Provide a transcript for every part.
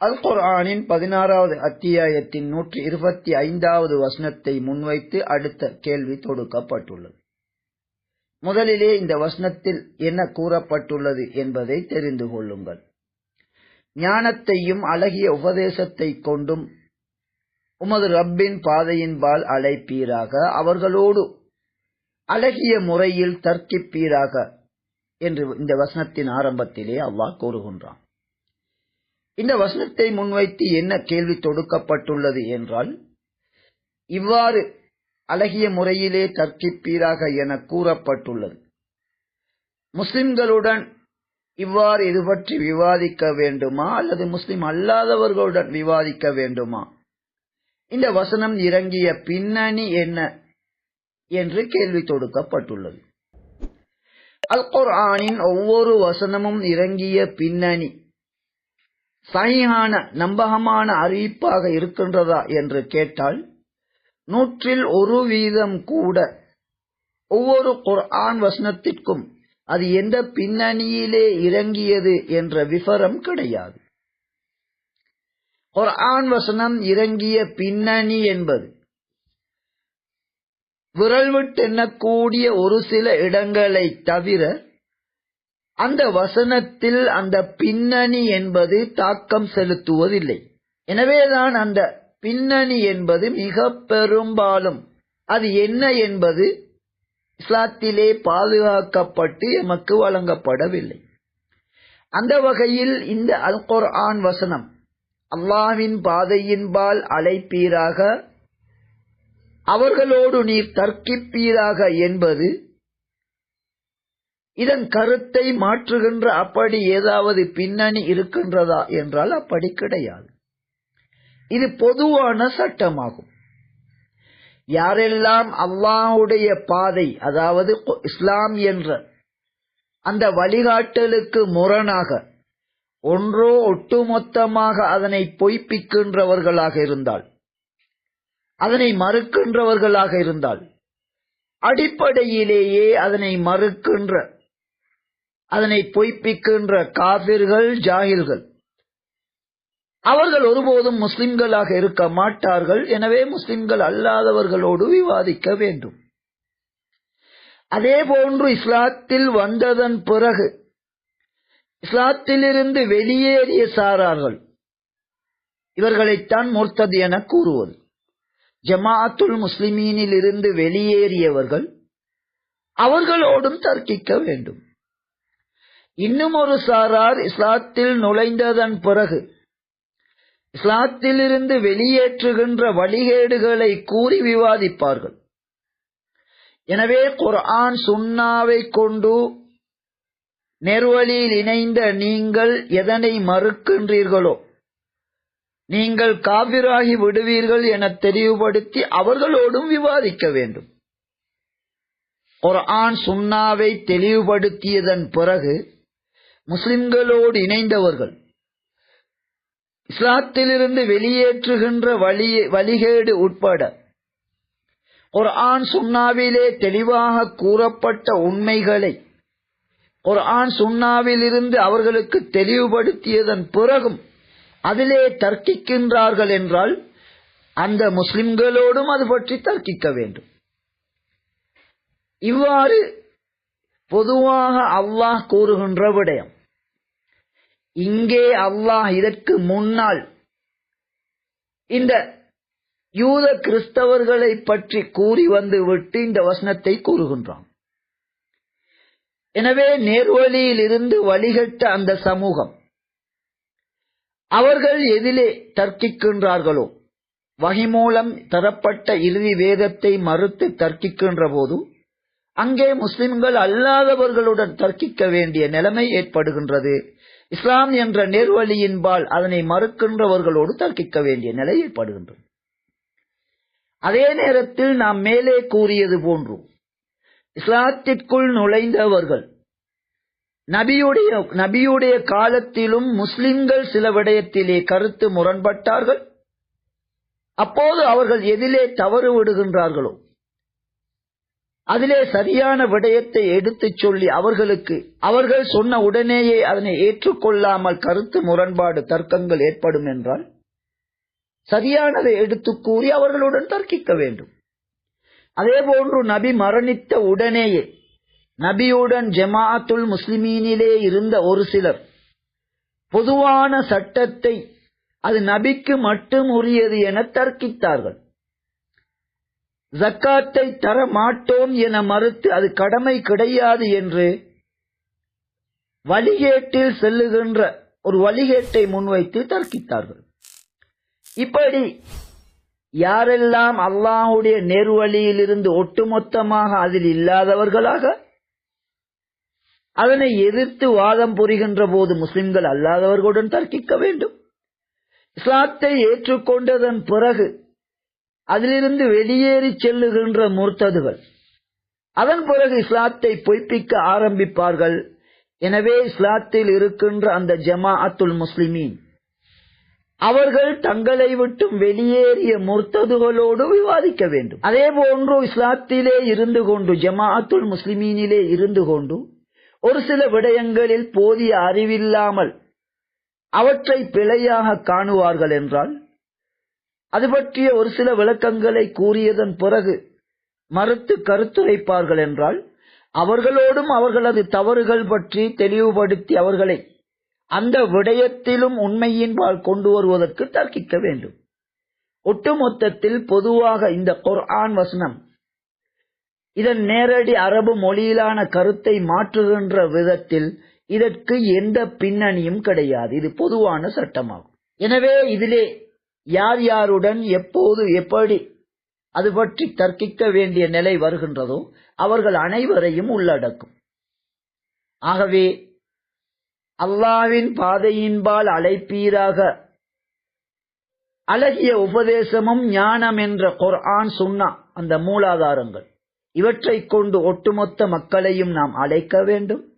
அல் குர்ஆனின் பதினாறாவது அத்தியாயத்தின் நூற்றி இருபத்தி ஐந்தாவது வசனத்தை முன்வைத்து அடுத்த கேள்வி தொடுக்கப்பட்டுள்ளது. முதலிலே இந்த வசனத்தில் என்ன கூறப்பட்டுள்ளது என்பதை தெரிந்து கொள்ளுங்கள். ஞானத்தையும் அழகிய உபதேசத்தை கொண்டும் உமது ரப்பின் பாதையின்பால் அழைப்பீராக அவர்களோடு அழகிய முறையில் தர்க்கிப்பீராக என்று இந்த வசனத்தின் ஆரம்பத்திலே அல்லாஹ் கூறுகின்றான். இந்த வசனத்தை முன்வைத்து என்ன கேள்வி தொடுக்கப்பட்டுள்ளது என்றால் இவ்வாறு அழகிய முறையிலே தர்க்கிப்பீராக என கூறப்பட்டுள்ளது. முஸ்லிம்களுடன் இவ்வாறு இது பற்றி விவாதிக்க வேண்டுமா? அல்லது முஸ்லிம் அல்லாதவர்களுடன் விவாதிக்க வேண்டுமா? இந்த வசனம் இறங்கிய பின்னணி என்ன என்று கேள்வி தொடுக்கப்பட்டுள்ளது. அல் குர்ஆனின் ஒவ்வொரு வசனமும் இறங்கிய பின்னணி சரியான நம்பகமான அறிவிப்பாக இருக்கின்றதா என்று கேட்டால் நூற்றில் ஒரு வீதம் கூட ஒவ்வொரு குர்ஆன் வசனத்திற்கும் அது எந்த பின்னணியிலே இறங்கியது என்ற விவரம் கிடையாது. குர்ஆன் வசனம் இறங்கிய பின்னணி என்பது விரல் விட்டெண்ணக்கூடிய ஒரு சில இடங்களை தவிர அந்த வசனத்தில் அந்த பின்னணி என்பது தாக்கம் செலுத்துவதில்லை. எனவேதான் அந்த பின்னணி என்பது மிக பெரும்பாலும் அது என்ன என்பது இஸ்லாத்திலே பாதுகாக்கப்பட்டு எமக்கு வழங்கப்படவில்லை. அந்த வகையில் இந்த அல் குர்ஆன் வசனம் அல்லாவின் பாதையின்பால் அழைப்பீராக அவர்களோடு நீர் தர்க்கிப்பீராக என்பது இதன் கருத்தை மாற்றுகின்ற அப்படி ஏதாவது பின்னணி இருக்கின்றதா என்றால் அப்படி கிடையாது. இது பொதுவான சட்டமாகும். யாரெல்லாம் அல்லாஹுடைய பாதை அதாவது இஸ்லாம் என்ற அந்த வழிகாட்டலுக்கு முரணாக ஒன்றோ ஒட்டுமொத்தமாக அதனை பொய்ப்பிக்கின்றவர்களாக இருந்தால் அதனை மறுக்கின்றவர்களாக இருந்தால் அடிப்படையிலேயே அதனை மறுக்கின்ற அதனை பொய்ப்பிக்கின்ற காபிர்கள் ஜாகில்கள். அவர்கள் ஒருபோதும் முஸ்லிம்களாக இருக்க மாட்டார்கள். எனவே முஸ்லிம்கள் அல்லாதவர்களோடு விவாதிக்க வேண்டும். அதே போன்று இஸ்லாத்தில் வந்ததன் பிறகு இஸ்லாத்திலிருந்து வெளியேறிய சாரார்கள் இவர்களைத்தான் முர்த்தது என கூறுவது. ஜமாத்துல் முஸ்லிமீனில் இருந்து வெளியேறியவர்கள் அவர்களோடும் தர்க்கிக்க வேண்டும். இன்னும் ஒரு சாரார் இஸ்லாத்தில் நுழைந்ததன் பிறகு இஸ்லாத்திலிருந்து வெளியேற்றுகின்ற வழிகேடுகளை கூறி விவாதிப்பார்கள். எனவே குர்ஆன் சுன்னாவை கொண்டு நெருவழியில் இணைந்த நீங்கள் எதனை மறுக்கின்றீர்களோ நீங்கள் காவிராகி விடுவீர்கள் என தெளிவுபடுத்தி அவர்களோடும் விவாதிக்க வேண்டும். குர்ஆன் சுன்னாவை தெளிவுபடுத்தியதன் பிறகு முஸ்லிம்களோடு இணைந்தவர்கள். இஸ்லாத்திலிருந்து வெளியேற்றுகின்ற வழி வழிகேடு உட்பட ஒரு ஆண் சுண்ணாவிலே தெளிவாக கூறப்பட்ட உண்மைகளை ஒரு ஆண் சுண்ணாவிலிருந்து அவர்களுக்கு தெளிவுபடுத்தியதன் பிறகும் அதிலே தர்க்கிக்கின்றார்கள் என்றால் அந்த முஸ்லிம்களோடும் அது பற்றி தர்க்கிக்க வேண்டும். இவ்வாறு பொதுவாக அல்லாஹ் கூறுகின்ற விடயம். இங்கே அல்லாஹ் இதற்கு முன்னால் இந்த யூத கிறிஸ்தவர்களை பற்றி கூறி வந்து விட்டு இந்த வசனத்தை கூறுகின்றான். எனவே நேர்வழியில் இருந்து வழிகட்ட அந்த சமூகம் அவர்கள் எதிலே தர்க்கிக்கின்றார்களோ? வகை மூலம் தரப்பட்ட இறுதி வேதத்தை மறுத்து தர்க்கிக்கின்ற போது அங்கே முஸ்லிம்கள் அல்லாதவர்களுடன் தர்க்கிக்க வேண்டிய நிலைமை ஏற்படுகின்றது. இஸ்லாம் என்ற நேர்வழியின்பால் அதனை மறுக்கின்றவர்களோடு தர்க்கிக்க வேண்டிய நிலை ஏற்படுகின்றது. அதே நேரத்தில் நாம் மேலே கூறியது போன்று இஸ்லாத்திற்குள் நுழைந்தவர்கள் நபியுடைய நபியுடைய காலத்திலும் முஸ்லிம்கள் சில விடயத்திலே கருத்து முரண்பட்டார்கள். அப்போது அவர்கள் எதிலே தவறு விடுகின்றார்களோ? அதிலே சரியான விடயத்தை எடுத்துச் சொல்லி அவர்களுக்கு அவர்கள் சொன்ன உடனேயே அதனை ஏற்றுக்கொள்ளாமல் கருத்து முரண்பாடு தர்க்கங்கள் ஏற்படும் என்றால் சரியானதை எடுத்து கூறி அவர்களுடன் தர்க்கிக்க வேண்டும். அதே போன்று நபி மரணித்த உடனேயே நபியுடன் ஜமாஅத்துல் முஸ்லிமீனிலே இருந்த ஒரு சிலர் பொதுவான சட்டத்தை அது நபிக்கு மட்டும் உரியது என தர்க்கித்தார்கள். ஜக்காத்தை தர மாட்டோம் என மறுத்து அது கடமை கிடையாது என்று வழிகேட்டில் செல்லுகின்ற ஒரு வழிகேட்டை முன்வைத்து தர்க்கித்தார்கள். இப்படி யாரெல்லாம் அல்லாஹுடைய நேர்வழியிலிருந்து ஒட்டுமொத்தமாக அதில் இல்லாதவர்களாக அதனை எதிர்த்து வாதம் புரிகின்ற போது முஸ்லிம்கள் அல்லாதவர்களுடன் தர்க்கிக்க வேண்டும். இஸ்லாத்தை ஏற்றுக்கொண்டதன் பிறகு அதிலிருந்து வெளியேறி செல்லுகின்ற முர்த்ததுகள். அதன் பிறகு இஸ்லாத்தை பொய்ப்பிக்க ஆரம்பிப்பார்கள். எனவே இஸ்லாத்தில் இருக்கின்ற அந்த ஜமாஅத்துல் முஸ்லிமீன் அவர்கள் தங்களை விட்டும் வெளியேறிய முர்த்ததுகளோடு விவாதிக்க வேண்டும். அதே போன்று இஸ்லாத்திலே இருந்து கொண்டு ஜமாஅத்துல் முஸ்லிமீனிலே இருந்து கொண்டு ஒரு சில விடயங்களில் போதிய அறிவில்லாமல் அவற்றை பிழையாக காணுவார்கள் என்றால் அது பற்றிய ஒரு சில விளக்கங்களை கூறியதன் பிறகு மறுத்து கருத்துரைப்பார்கள் என்றால் அவர்களோடும் அவர்களது தவறுகள் பற்றி தெளிவுபடுத்தி அவர்களை அந்த விடயத்திலும் உண்மையின்பால் கொண்டு வருவதற்கு தர்க்கிக்க வேண்டும். ஒட்டுமொத்தத்தில் பொதுவாக இந்த குர்ஆன் வசனம் இதன் நேரடி அரபு மொழியிலான கருத்தை மாற்றுகின்ற விதத்தில் இதற்கு எந்த பின்னணியும் கிடையாது. இது பொதுவான சட்டமாகும். எனவே இதிலே யார் யாருடன் எப்போது எப்படி அது பற்றி தர்க்கிக்க வேண்டிய நிலை வருகின்றதோ அவர்கள் அனைவரையும் உள்ளடக்கும். ஆகவே அல்லாவின் பாதையின்பால் அழைப்பீராக. அழகிய உபதேசமும் ஞானம் என்ற குர்ஆன் சுன்னா அந்த மூலாதாரங்கள். இவற்றைக் கொண்டு ஒட்டுமொத்த மக்களையும் நாம் அழைக்க வேண்டும்.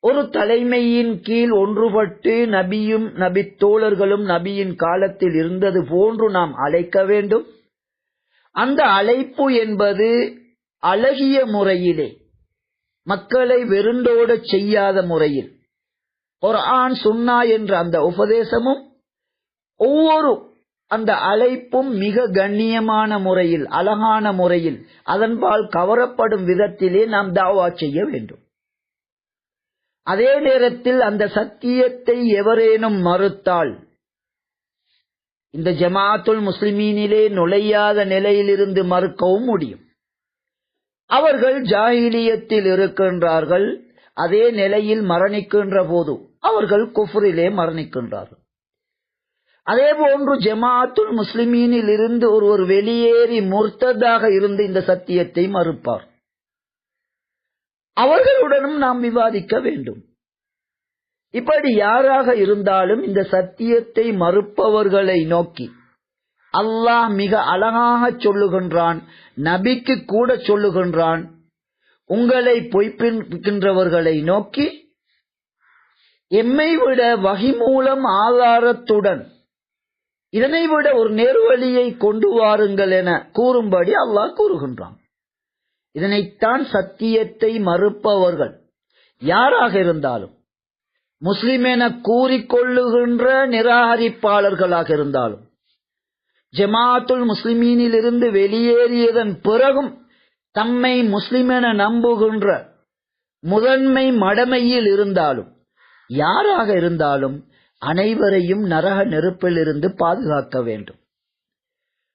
ஒரு தலைமையின் கீழ் ஒன்றுபட்டு நபியும் நபி தோழர்களும் நபியின் காலத்தில் இருந்தது போன்று நாம் அழைக்க வேண்டும். அந்த அழைப்பு என்பது அழகிய முறையிலே மக்களை வெருண்டோடச் செய்யாத முறையில். ஒரு ஆண் சுன்னா என்ற அந்த உபதேசமும் ஒவ்வொரு அந்த அழைப்பும் மிக கண்ணியமான முறையில் அழகான முறையில் அதன்பால் கவரப்படும் விதத்திலே நாம் தாவா செய்ய வேண்டும். அதே நேரத்தில் அந்த சத்தியத்தை எவரேனும் மறுத்தால் இந்த ஜமாத்துல் முஸ்லிமீனிலே நுழையாத நிலையிலிருந்து மறுக்கவும் முடியும். அவர்கள் ஜாகிலியத்தில் இருக்கின்றார்கள் அதே நிலையில் மரணிக்கின்ற போது அவர்கள் குஃபரிலே மரணிக்கின்றார்கள். அதே போன்று ஜமாத்துல் முஸ்லிமீனில் இருந்து ஒருவர் வெளியேறி முர்த்ததாக இருந்து இந்த சத்தியத்தை மறுப்பார். அவர்களுடனும் நாம் விவாதிக்க வேண்டும். இப்படி யாராக இருந்தாலும் இந்த சத்தியத்தை மறுப்பவர்களை நோக்கி அல்லாஹ் மிக அழகாக சொல்லுகின்றான் நபிக்கு கூட சொல்லுகின்றான் உங்களை பொய்ப்பிக்கின்றவர்களை நோக்கி எம்மை விட வகி மூலம் ஆதாரத்துடன் இதனை விட ஒரு நேர்வழியை கொண்டு வாருங்கள் என கூறும்படி அல்லாஹ் கூறுகின்றான். இதனைத்தான் சத்தியத்தை மறுப்பவர்கள் யாராக இருந்தாலும் முஸ்லிம் என கூறிக்கொள்ளுகின்ற நிராகரிப்பாளர்களாக இருந்தாலும் ஜமாத்துல் முஸ்லிமீனில் இருந்து வெளியேறியதன் பிறகும் தம்மை முஸ்லிம் என நம்புகின்ற முதன்மை மடமையில் இருந்தாலும் யாராக இருந்தாலும் அனைவரையும் நரக நெருப்பிலிருந்து பாதுகாக்க வேண்டும்.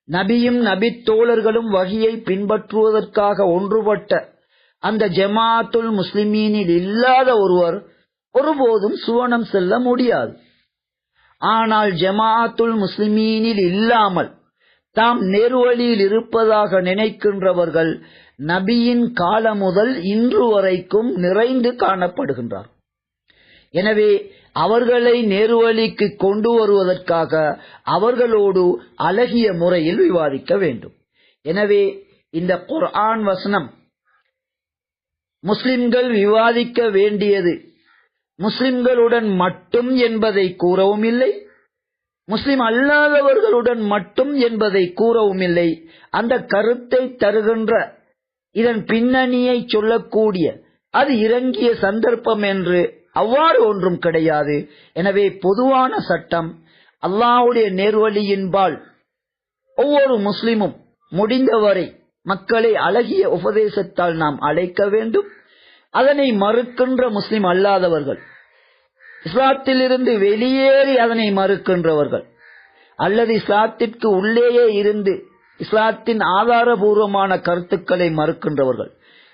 நபியும் நபி தோழர்களும் வகையை பின்பற்றுவதற்காக ஒன்றுபட்ட அந்த ஜமாத்துல் முஸ்லிமீனில் இல்லாத ஒருவர் ஒருபோதும் சுவனம் செல்ல முடியாது. ஆனால் ஜமாத்துல் முஸ்லிமீனில் இல்லாமல் தாம் நேர்வழியில் இருப்பதாக நினைக்கின்றவர்கள் நபியின் காலம் முதல் இன்று வரைக்கும் நிறைந்து காணப்படுகின்றார் எனவே அவர்களை நேர்வழிக்கு கொண்டு வருவதற்காக அவர்களோடு அழகிய முறையில் விவாதிக்க வேண்டும். எனவே இந்த குர்ஆன் வசனம் முஸ்லிம்கள் விவாதிக்க வேண்டியது முஸ்லிம்களுடன் மட்டும் என்பதை கூறவும் இல்லை முஸ்லிம் அல்லாதவர்களுடன் மட்டும் என்பதை கூறவும் இல்லை. அந்த கருத்தை தருகின்ற இதன் பின்னணியை சொல்லக்கூடிய அது இறங்கிய சந்தர்ப்பம் என்று அவ்வாறு ஒன்றும் கிடையாது. எனவே பொதுவான சட்டம் அல்லாவுடைய நேர்வழியின்பால் ஒவ்வொரு முஸ்லிமும் முடிந்தவரை மக்களை அழகிய உபதேசத்தால் நாம் அழைக்க வேண்டும். அதனை மறுக்கின்ற முஸ்லிம் அல்லாதவர்கள் இஸ்லாத்திலிருந்து வெளியேறி அதனை மறுக்கின்றவர்கள் அல்லது இஸ்லாத்திற்கு உள்ளேயே இருந்து இஸ்லாத்தின் ஆதாரபூர்வமான கருத்துக்களை மறுக்கின்றவர்கள்.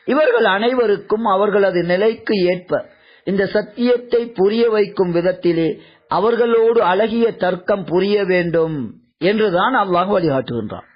இவர்கள் அனைவருக்கும் அவர்களது நிலைக்கு ஏற்ப இந்த சத்தியத்தை புரிய வைக்கும் விதத்திலே அவர்களோடு அழகிய தர்க்கம் புரிய வேண்டும் என்றுதான் அல்லாஹ் வழிகாட்டுகின்றான்.